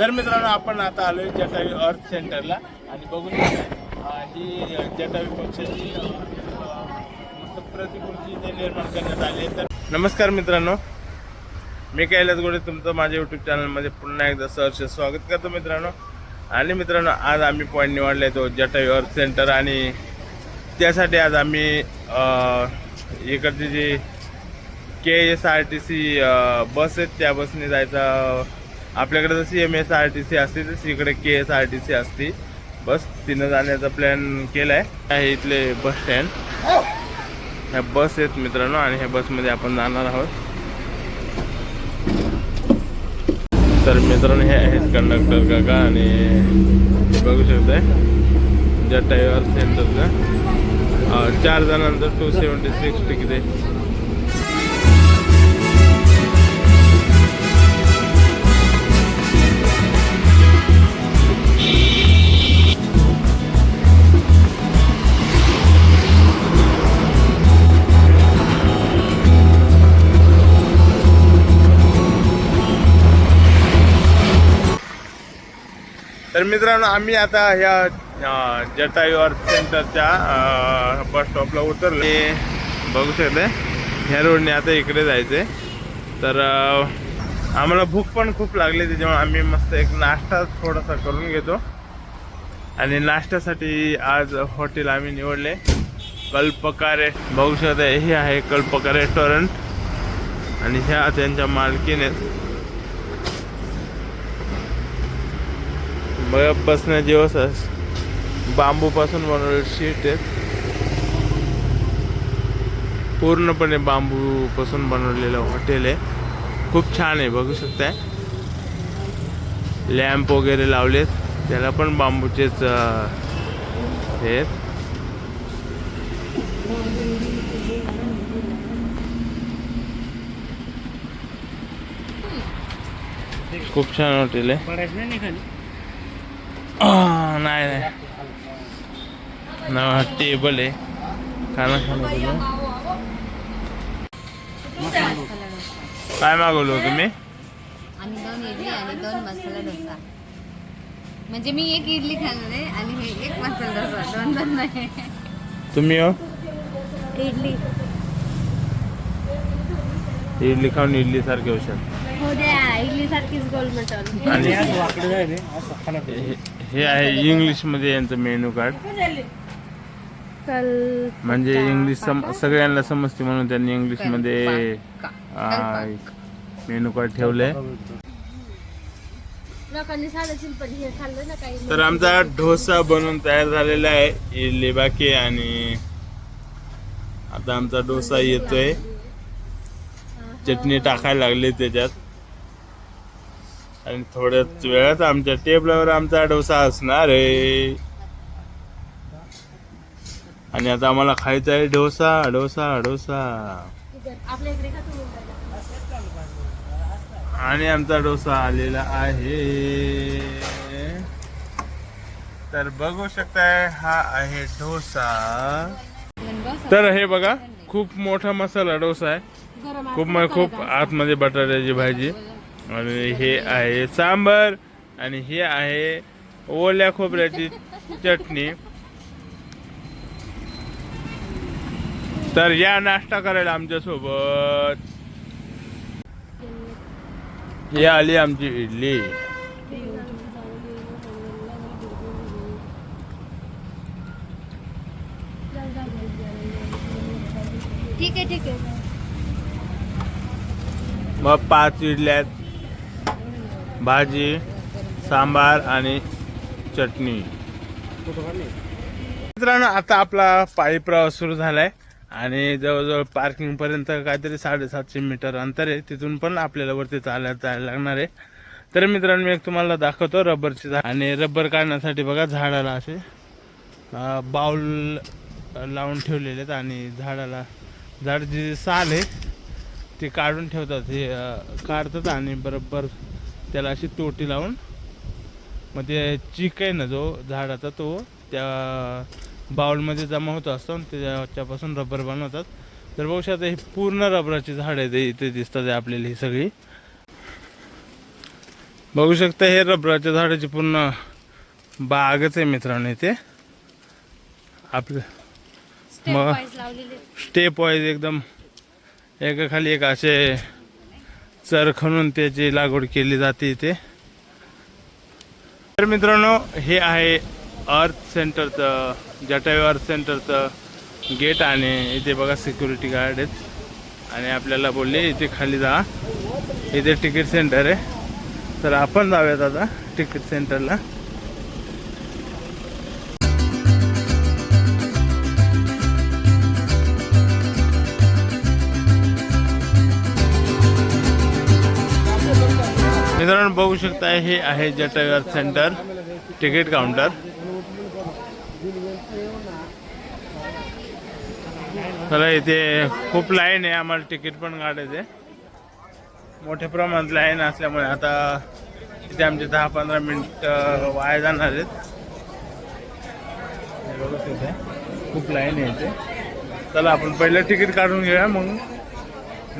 तर मित्रांनो आपण आता आलोय जटावी अर्थ सेंटरला. आणि बघून घेतोय, ही जटावी पक्षाची प्रतिकृती इथे निर्माण करण्यात आली आहे. तर नमस्कार मित्रांनो. मी कैलास गोडे तुमचं माझ्या युट्यूब चॅनलमध्ये पुन्हा एकदा सहर्ष स्वागत करतो मित्रांनो. आणि मित्रांनो आज आम्ही पॉईंट निवडला तो जटावी अर्थ सेंटर. आणि त्यासाठी आज आम्ही इकडची जी K S R T C bus आहेत त्या बसने जायचा आपल्याकडे जशी M S R T C असते तशी इकडे K S R T C असते. बस तिनं जाण्याचा प्लॅन केला आहे इथले बस स्टँड ह्या बस आहेत मित्रांनो आणि ह्या बसमध्ये आपण जाणार आहोत. तर मित्रांनो हे आहेत कंडक्टर काका आणि बघू शकताय ज्या सेंटरचं अं, चार जणांचं टू सेवन्टी सिक्स तिकीट आहे तर मित्रांनो आम्ही आता ह्या अं, जटायू अर्थ सेंटरच्या बस स्टॉपला उतरले. बघू शकते ह्या रोडने आता इकडे जायचे तर आम्हाला भूक पण खूप लागली त्याच्यामुळे आम्ही मस्त एक नाश्ता थोडासा करून घेतो. आणि नाश्त्यासाठी आज हॉटेल आम्ही निवडले. कल्पका रे बघू शकता हे आहे कल्पका रेस्टॉरंट आणि ह्या त्यांच्या मालकीने मग बघ बसण्याची व्यवस्था बांबूपासून बनवलेली शीट आहेत. पूर्णपणे बांबूपासून बनवलेलं हॉटेल आहे. खूप छान आहे बघू शकताय. लॅम्प वगैरे लावलेत त्याला पण बांबूचेच हे खूप छान हॉटेल आहे. नाही नाही. ना टेबल आहे. खाना खाण्यासाठी काय मागवलं तुम्ही? आणि दोन इडली आणि दोन मसाला डोसा. म्हणजे मी एक इडली खाणार आहे आणि हे एक मसाला डोसा. दोन दोन नाही. तुम्ही हो? इडली. इडली खाऊन इडली सारखे होशाल हो द्या इडली सारखीच गोल मटन आणि हे- आहे इंग्लिशमध्ये यांचं मेनू कार्ड. म्हणजे इंग्लिश सम सगळ्यांना समजते म्हणून त्यांनी इंग्लिशमध्ये मेनू कार्ड ठेवलंय. तर आमचा डोसा बनवून तयार झालेला आहे इडली बाकी आणि आता आमचा डोसा येतोय. चटणी टाकायला लागली त्याच्यात. आणि थोड्याच वेळात आमच्या टेबलावर आमचा डोसा असणार आहे. आणि आता आम्हाला खायचा आहे डोसा डोसा डोसा. आणि आमचा डोसा आलेला आहे. तर बघू शकताय हा आहे डोसा. तर हे बघा खूप मोठा मसाला डोसा आहे. खूप खूप आतमध्ये बटाट्याची भाजी. आणि हे आहे सांबर आणि हे आहे ओल्या खोबऱ्याची चटणी. तर या नाश्ता करायला आमच्यासोबत ही आली आमची इडली. ठीक आहे ठीक आहे. मग पाच इडल्या आहेत. भाजी सांबार आणि चटणी. मित्रांनो आता आपला पायी प्रवास सुरू झालाय आणि जवळजवळ पार्किंग पर्यंत काहीतरी साडेसातशे मीटर अंतर आहे. तिथून पण आपल्याला वरती चालत जायला लागणार आहे. तर मित्रांनो मी एक तुम्हाला दाखवतो रबरची झाड. आणि रबर काढण्यासाठी बघा झाडाला असे बाउल बाऊल लावून ठेवलेले आहेत आणि झाडाला झाड जी साल आहे ती काढून ठेवतात. हे काढतात आणि बरोबर त्याला अशी तोटी लावून मग ते चिक आहे ना जो झाडाचा तो त्या बाउलमध्ये जमा होत असतो आणि त्याच्यापासून रबर बनवतात. तर बघू शकता ही पूर्ण रबराची झाड आहे इथे दिसतात आहे आपल्याला ही सगळी. बघू शकता हे रबराच्या झाडाची पूर्ण बागच आहे मित्रांनो इथे. आपलं मग स्टेप वाईज एकदम एका खाली एक असे चर खणून त्याची लागवड केली जाते इथे. तर मित्रांनो हे आहे अर्थ सेंटरचं जटायू अर्थ सेंटरचं गेट आणि इथे बघा सिक्युरिटी गार्ड आहेत. आणि आपल्याला बोलले इथे खाली जा. इथे तिकीट सेंटर आहे. तर आपण जाऊयात आता तिकीट सेंटरला मित्रांनो बघू शकता हे आहे जटायू सेंटर तिकीट काउंटर चला इथे खूप लाईन आहे आम्हाला तिकीट पण काढायचे मोठ्या प्रमाणात लाईन असल्यामुळे आता इथे आमचे दहा पंधरा मिनिट वाया जाणार आहेत. बघू तिथे खूप लाईन आहे इथे. चला आपण पहिलं तिकीट काढून घेऊया मग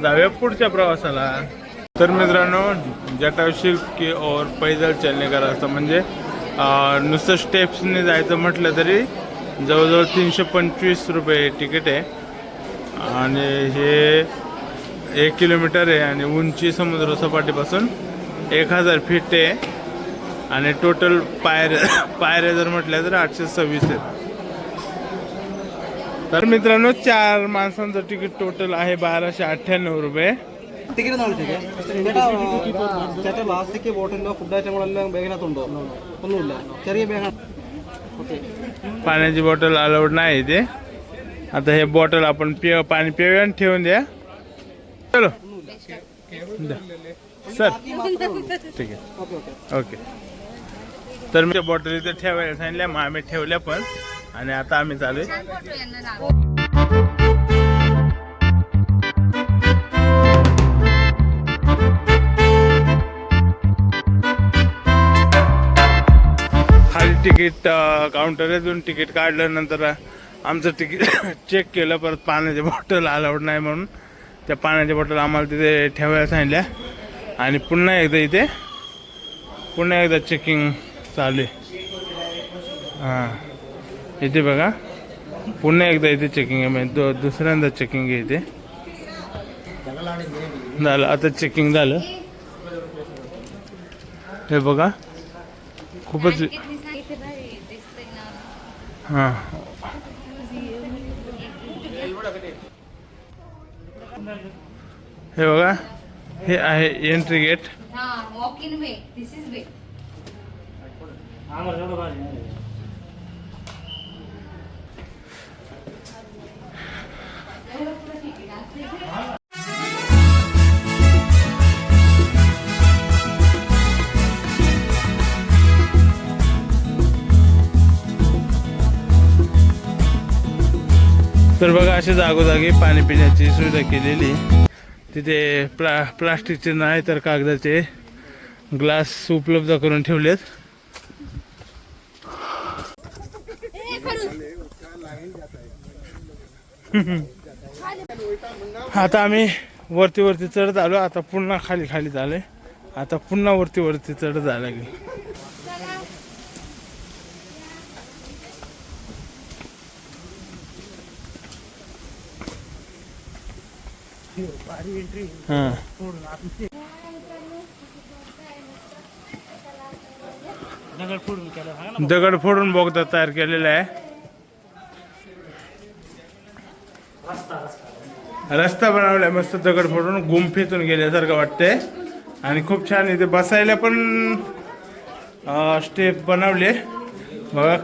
जाऊया पुढच्या प्रवासाला. तर मित्रांनो जटाव शिल्प की ओर पैदल चलने का रास्ता म्हणजे नुसतं स्टेप्सने जायचं म्हटलं तरी जवळजवळ तीनशे पंचवीस रुपये तिकीट आहे. आणि हे एक किलोमीटर आहे आणि उंची समुद्र सपाटीपासून एक हजार फीट आहे. आणि टोटल पायऱ्या पायऱ्या जर म्हटल्या तर आठशे सव्वीस आहेत. तर मित्रांनो चार माणसांचं तिकीट टोटल आहे बाराशे अठ्ठ्याण्णव रुपये. ടിക്കറ്റ് നോക്കിച്ചേ ചേട്ടാ ആ, ചേട്ടാ പ്ലാസ്റ്റിക് ബോട്ടിലോ ഫുഡ് ഐറ്റങ്ങളെല്ലാം ബാഗിനകത്തുണ്ടോ ഒന്നുമില്ല ചെറിയ ബാഗാണ് ഓക്കെ पाण्याची बॉटल अलाउड नाही इथे आता हे बॉटल आपण पिय पाणी पिऊया आणि ठेवून द्या चलो द्या. सर ठीक आहे ഓക്കെ ഓക്കെ ओके तर मी त्या बॉटल इथे ठेवायला सांगितल्या मग आम्ही ठेवल्या पण आणि आता आम्ही चालू आहे तिकीट काउंटर येऊन दोन तिकीट काढल्यानंतर आमचं तिकीट चेक केलं परत पाण्याची बॉटल अलाउड नाही म्हणून. त्या पाण्याच्या बॉटल आम्हाला तिथे ठेवायला सांगितल्या. आणि पुन्हा एकदा इथे पुन्हा एकदा चेकिंग चालू आहे. हां. इथे बघा. पुन्हा एकदा इथे चेकिंग आहे. म्हणजे दो दुसऱ्यांदा चेकिंग आहे इथे. झालं. आता चेकिंग झालं. हे बघा. खूपच किती सांग- इथे भारी दिसतंय ना. हां हे बघा हे आहे एंट्री गेट तर बघा असे जागोजागी पाणी पिण्याची सुविधा केलेली. तिथे प्ला प्लास्टिकचे नाही तर कागदाचे ग्लास उपलब्ध करून ठेवलेत. आता आम्ही वरती वरती चढत आलो. आता पुन्हा खाली खाली झालोय आता पुन्हा वरती वरती चढत जायला लागेल. हां. दगड फोडून बोगदा तयार केलेला आहे. रस्ता बनवलाय मस्त दगड फोडून गुंफेतून गेल्यासारखं वाटतंय. आणि खूप छान इथे बसायला पण स्टेप बनवले. बघा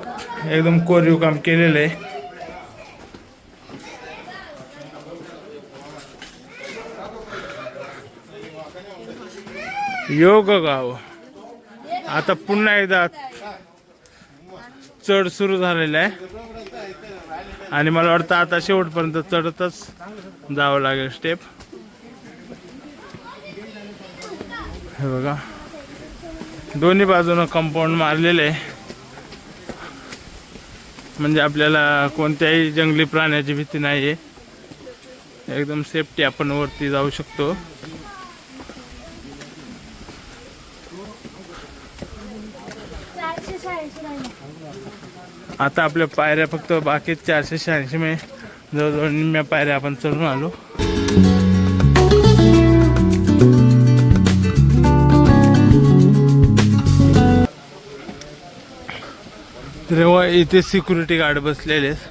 एकदम कोरीव काम केलेलं आहे. योग गाव. आता पुन्हा एकदा चढ सुरू झालेला आहे. आणि मला वाटतं आता शेवटपर्यंत चढतच जावं लागेल स्टेप हे बघा. दोन्ही बाजूनं कंपाऊंड मारलेलं आहे. म्हणजे आपल्याला कोणत्याही जंगली प्राण्याची भीती नाही आहे एकदम सेफ्टी आपण वरती जाऊ शकतो. आता आपल्या पायऱ्या फक्त बाकी चारशे शहाऐंशी मे. जवळजवळ निम्म्या पायऱ्या आपण चढून आलो. तेव्हा इथे सिक्युरिटी गार्ड बसलेले आहेत.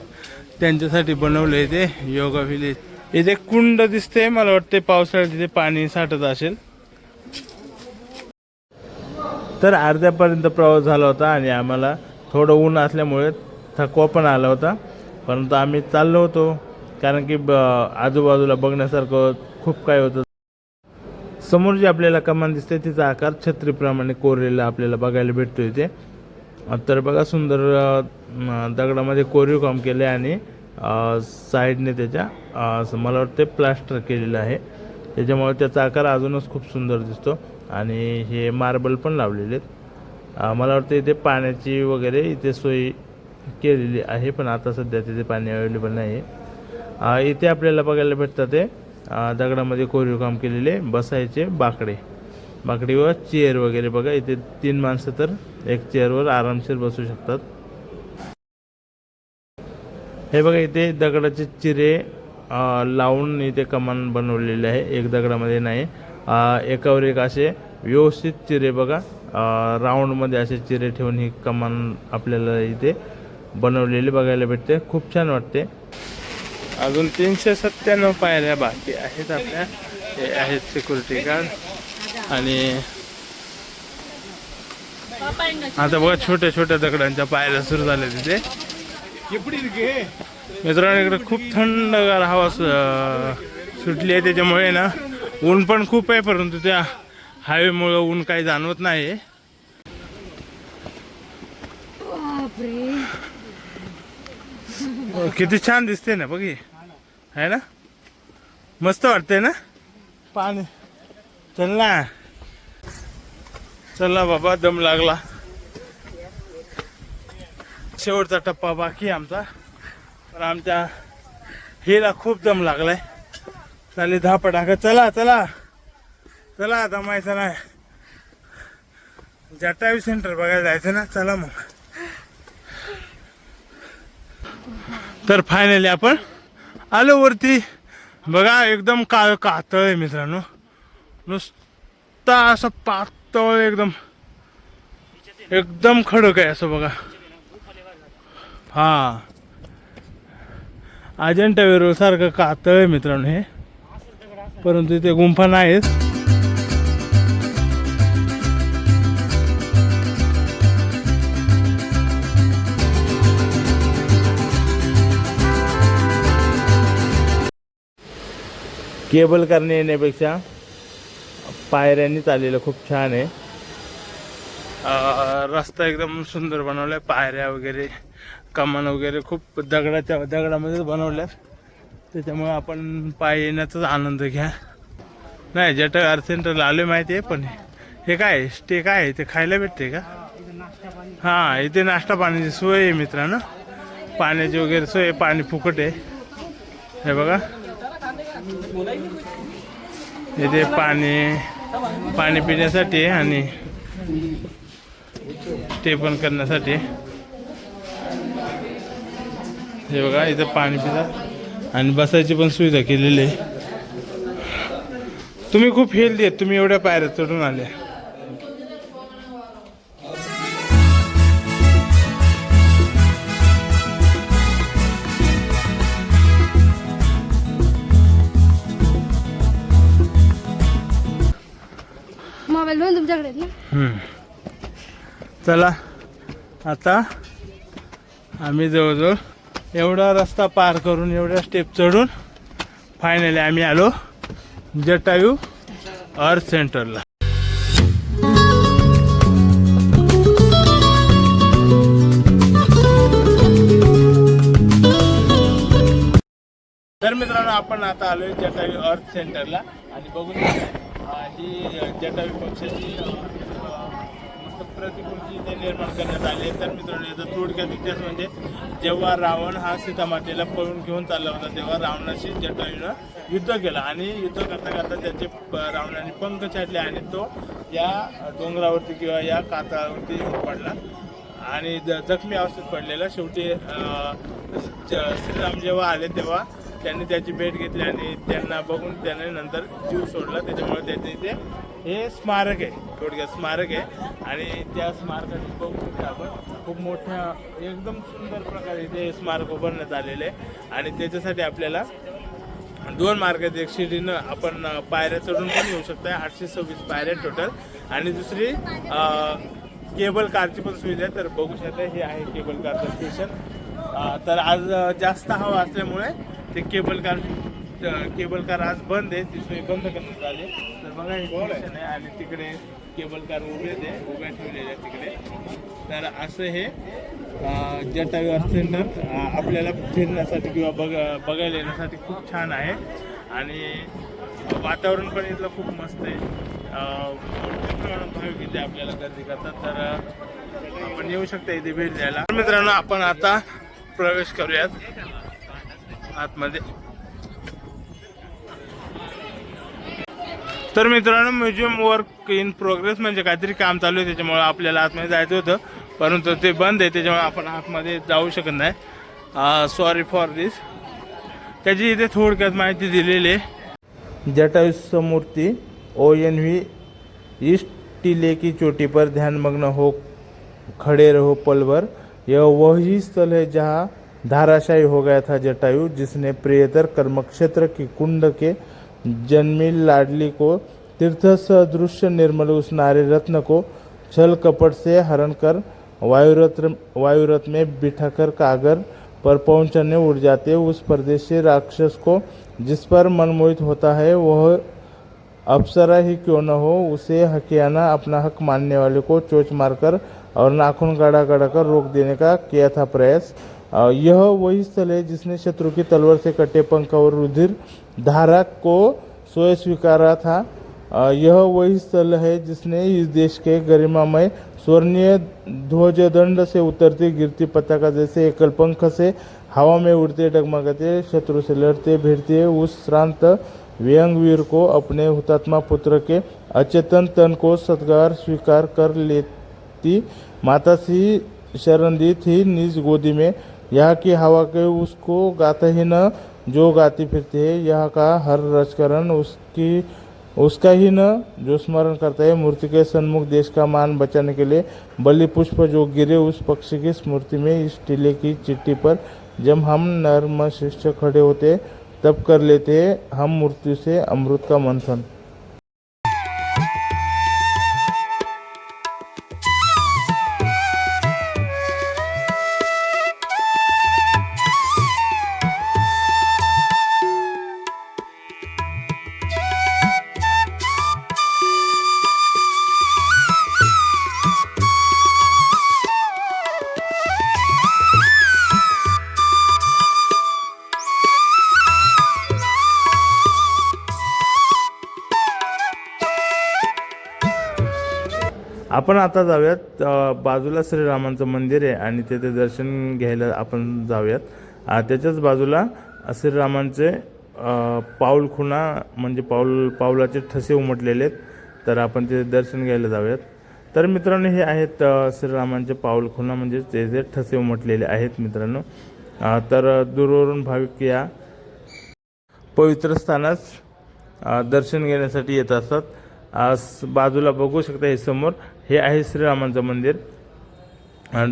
त्यांच्यासाठी बनवले ते योगा विलेज इथे कुंड दिसते मला वाटते पावसाळ्यात तिथे पाणी साठत असेल. तर अर्ध्यापर्यंत प्रवास झाला होता आणि आम्हाला थोडं ऊन असल्यामुळे थकवा पण आला होता. परंतु आम्ही चाललो होतो कारण की ब आजूबाजूला बघण्यासारखं खूप काय होतं. समोर जी आपल्याला कमान दिसते तिचा आकार छत्रीप्रमाणे कोरलेला आपल्याला बघायला भेटतो इथे तर बघा सुंदर दगडामध्ये कोरीव काम केले आणि साईडने त्याच्या असं मला वाटते प्लास्टर केलेलं आहे. त्याच्यामुळे त्याचा आकार अजूनच खूप सुंदर दिसतो आणि हे मार्बल पण लावलेले आहेत. मला वाटतं इथे पाण्याची वगैरे इथे सोय केलेली आहे पण आता सध्या तिथे पाणी अवेलेबल नाही आहे इथे आपल्याला बघायला भेटतं ते दगडामध्ये कोरीव काम केलेले बसायचे बाकडे. बाकडीवर चेअर वगैरे बघा इथे तीन माणसं तर एक चेअरवर आरामशीर बसू शकतात. हे बघा इथे दगडाचे चिरे लावून इथे कमान बनवलेले आहे. एक दगडामध्ये नाही एकावर एक असे व्यवस्थित चिरे बघा. राऊंडमध्ये असे चिरे ठेवून ही कमान आपल्याला इथे बनवलेली बघायला भेटते. खूप छान वाटते. अजून तीनशे सत्त्याण्णव पायऱ्या बाकी आहेत आपल्या. हे आहेत सिक्युरिटी गार्ड आणि आता बघा छोट्या छोट्या दगडांच्या पायऱ्या सुरू झाल्या तिथे. मित्रांनो इकडे खूप थंडगार हवा सुटली आहे. त्याच्यामुळे ना ऊन पण खूप आहे परंतु त्या हायवेमुळे ऊन काही जाणवत नाही. किती छान दिसते ना बघी. आहे ना? मस्त वाटते ना? पाणी. चल ना. चला बाबा दम लागला. शेवटचा टप्पा बाकी आमचा. पण आमच्या हिला खूप दम लागलाय. चालेल दहा पटाका चला चला. चला आता माहिती नाही जटावी सेंटर बघायला जायचं ना? चला मग. तर फायनली आपण आलो वरती. बघा एकदम काळ कातळ आहे मित्रांनो. नुसता असं पातळ एकदम. एकदम खडक आहे असं बघा. हा. अजिंठा वेरूळ सारखं कातळ आहे मित्रांनो हे. परंतु इथे गुंफा नाहीत केबल करणे येण्यापेक्षा पायऱ्यांनी चाललेलं खूप छान आहे. रस्ता एकदम सुंदर बनवलाय पायऱ्या वगैरे कमान वगैरे खूप दगडाच्या दगडामध्येच बनवल्या त्याच्यामुळे आपण पाय येण्याचाच आनंद घ्या. नाही जट आर्ट सेंटरला आलोय माहिती आहे पण हे काय स्टे काय आहे? ते खायला भेटते का? हां इथे नाश्ता पाण्याची सोय आहे मित्रांनो. पाण्याची वगैरे सोय आहे, पाणी फुकट आहे. हे बघा. इथे पाणी पाणी पिण्यासाठी आणि ते पण करण्यासाठी. हे बघा इथं पाणी पितात. आणि बसायची पण सुविधा केलेली आहे. तुम्ही खूप हेल्दी आहेत. तुम्ही एवढ्या पायऱ्या चढून आल्या. चला आता आम्ही जवळजवळ एवढा रस्ता पार करून एवढ्या स्टेप चढून फायनली आम्ही आलो जटायू अर्थ सेंटरला तर मित्रांनो आपण आता आलोय जटायू अर्थ सेंटरला आणि बघून ही जटायू पक्षाची प्रतिकृती इथे निर्माण करण्यात आली आहे. तर मित्रांनो याचा थोडक्यात इतिहास म्हणजे जेव्हा रावण हा सीतामातेला पळून घेऊन चालला होता तेव्हा रावणाशी जटायूनं युद्ध केलं. आणि युद्ध करता करता त्याचे प- रावणाने पंख छाटले आणि तो या डोंगरावरती किंवा या कातळावरती येऊन पडला. आणि ज- जखमी अवस्थेत पडलेला. शेवटी श्रीराम जेव्हा आले तेव्हा त्यांनी त्याची भेट घेतली आणि त्यांना बघून त्याने नंतर जीव सोडला. त्याच्यामुळे त्याचे इथे हे स्मारक आहे. थोडक्यात स्मारक आहे. आणि त्या स्मारकात बघू शकता आपण. खूप मोठ्या एकदम सुंदर प्रकारे इथे स्मारक उभारण्यात आलेले आहे. आणि त्याच्यासाठी आपल्याला दोन मार्ग आहेत. एक शिडीनं आपण पायऱ्या चढून पण येऊ शकता आठशे सव्वीस पायऱ्या टोटल आणि दुसरी केबल कारची पण सुविधा आहे. तर बघू शकता हे आहे केबल कारचं स्टेशन तर आज जास्त हवा असल्यामुळे ते केबल कार केबल कार आज बंद आहे ती सोय बंद करण्यात आली तर बघा हे स्टेशन आहे. आणि तिकडे केबल कार उभे ते उभ्या ठेवलेल्या आहेत तिकडे. तर असं हे अर्थ सेंटर आपल्याला फिरण्यासाठी किंवा बघ बघायला येण्यासाठी खूप छान आहे. आणि वातावरण पण इथलं खूप मस्त आहे. अ, मोठ्या प्रमाणात भाविक इथे आपल्याला गर्दी करतात. तर आपण येऊ शकता इथे भेट द्यायला. तर मित्रांनो आपण आता प्रवेश करूयात. आतमध्ये. तर मित्रांनो म्युझियम वर्क इन प्रोग्रेस म्हणजे काहीतरी काम चालू आहे त्याच्यामुळे आपल्याला आतमध्ये जायचं होतं. परंतु ते बंद आहे त्याच्यामुळे आपण आतमध्ये जाऊ शकत नाही. सॉरी फॉर दिस त्याची इथे थोडक्यात माहिती दिलेली आहे. जटायु मूर्ति ओ एन व्ही ईस्ट टीले की चोटी पर ध्यानमग्न हो खड़े रहो पल भर यह वही स्थल है जहाँ धाराशायी हो गया था जटायु, जिसने प्रियतर कर्मक्षेत्र की कुंड के जन्मी लाडली को तीर्थ सदृश्य निर्मल उस नारे रत्न को छल कपट से हरण कर वायुरथ वायुरथ में बिठाकर कागर पर पहुँचने उड़ जाते उस परदेशी राक्षस को जिस पर मनमोहित होता है, वह अप्सरा ही क्यों न हो, उसे हकियाना अपना हक मानने वाले को चोच मारकर और नाखून गाड़ा गाड़ा कर रोक देने का किया था प्रयास। यह वही स्थल है जिसने शत्रु की तलवार से कटे पंख और रुधिर धारा को स्वयं स्वीकारा था। यह वही स्थल है जिसने इस देश के गरिमामय स्वर्णीय ध्वजदंड से उतरती गिरती पताका जैसे एकल पंख से हवा में उड़ते डगमगाते शत्रु से लड़ते भिड़ते उस श्रांत व्यंगवीर को अपने हुतात्मा पुत्र के अचेतन तन को सत्कार स्वीकार कर लेती। माता सी शरण दी थी निज गोदी में यहाँ की हवा के उसको गाते ही न, जो गाती फिरती है, यहाँ का हर राजकरण उसकी, उसका ही न, जो स्मरण करता है मूर्ति के सन्मुख देश का मान बचाने के लिए, बलि पुष्प जो गिरे उस पक्षी की स्मृति में, इस टीले की चिट्ठी पर जब हम नर्म शिष्य खड़े होते, तब कर लेते हम मृत्यु से अमृत का मंथन। आपण आता जाऊयात बाजूला श्रीरामांचं मंदिर आहे आणि तिथे दर्शन घ्यायला आपण जाऊयात. त्याच्याच बाजूला श्रीरामांचे पाऊल खुणा म्हणजे पाऊल पाऊलाचे ठसे उमटलेले आहेत. तर आपण तिथे दर्शन घ्यायला जाऊयात. तर मित्रांनो हे आहेत श्रीरामांचे पाऊल खुणा म्हणजे ते जे ठसे उमटलेले आहेत मित्रांनो. तर दूरवरून भाविक या. पवित्र स्थानास दर्शन घेण्यासाठी येत असतात. बाजूला बघू शकता हे समोर. हे आहे श्रीरामांचं मंदिर.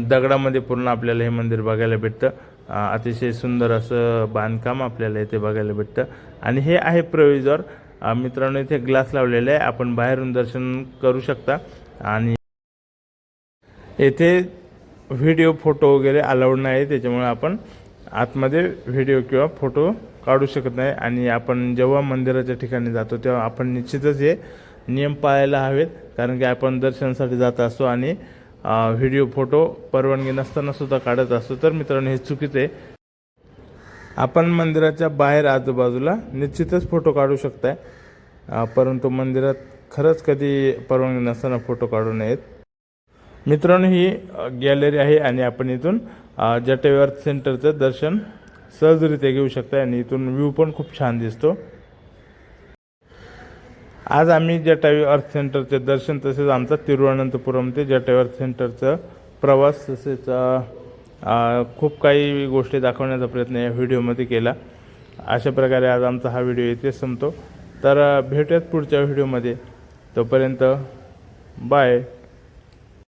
दगडामध्ये पूर्ण आपल्याला हे मंदिर बघायला भेटतं. अतिशय सुंदर असं बांधकाम आपल्याला इथे बघायला भेटतं. आणि हे आहे प्रवेशद्वार मित्रांनो इथे ग्लास लावलेला आहे. आपण बाहेरून दर्शन करू शकता. आणि येथे व्हिडिओ फोटो वगैरे अलाउड नाही. त्याच्यामुळे आपण आतमध्ये व्हिडिओ किंवा फोटो काढू शकत नाही. आणि आपण जेव्हा मंदिराच्या ठिकाणी जातो तेव्हा आपण निश्चितच हे नियम पाळायला हवेत. कारण की आपण दर्शनासाठी जात असतो आणि व्हिडिओ फोटो परवानगी नसताना सुद्धा काढत असतो. तर मित्रांनो हे चुकीचं आहे. आपण मंदिराच्या बाहेर आजूबाजूला निश्चितच फोटो काढू शकताय. परंतु मंदिरात खरंच कधी परवानगी नसताना फोटो काढू नयेत. मित्रांनो ही गॅलरी आहे आणि आपण इथून जटेवर्थ सेंटरचं दर्शन सहजरित्या घेऊ शकता आणि इथून व्ह्यू पण खूप छान दिसतो. आज आम्ही जटायू अर्थ सेंटरचे दर्शन तसेच आमचा तिरुवनंतपुरम ते जटायू अर्थ सेंटरचं प्रवास तसेच खूप काही गोष्टी दाखवण्याचा प्रयत्न या व्हिडिओमध्ये केला. अशा प्रकारे आज आमचा हा व्हिडिओ इथेच संपतो. तर भेटूयात पुढच्या व्हिडिओमध्ये. तोपर्यंत बाय.